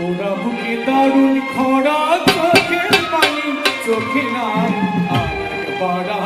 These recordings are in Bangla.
ওরা বুকে দারুণ খরা চোখের পানি চোখে না আর বড়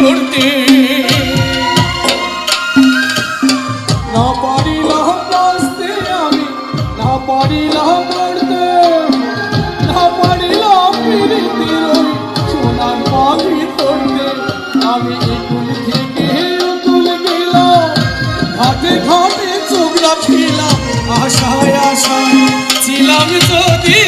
ধরতে না পারিলাম বাঁচতে আমি, না পারিলাম মরতে না পারিলাম ফিরিতে ওই সোনার পাখি ধরতে আমি একুল থেকে উকুল গেলাম আশায় আশায় ছিলাম যদি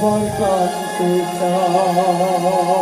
সবার কাছে চায়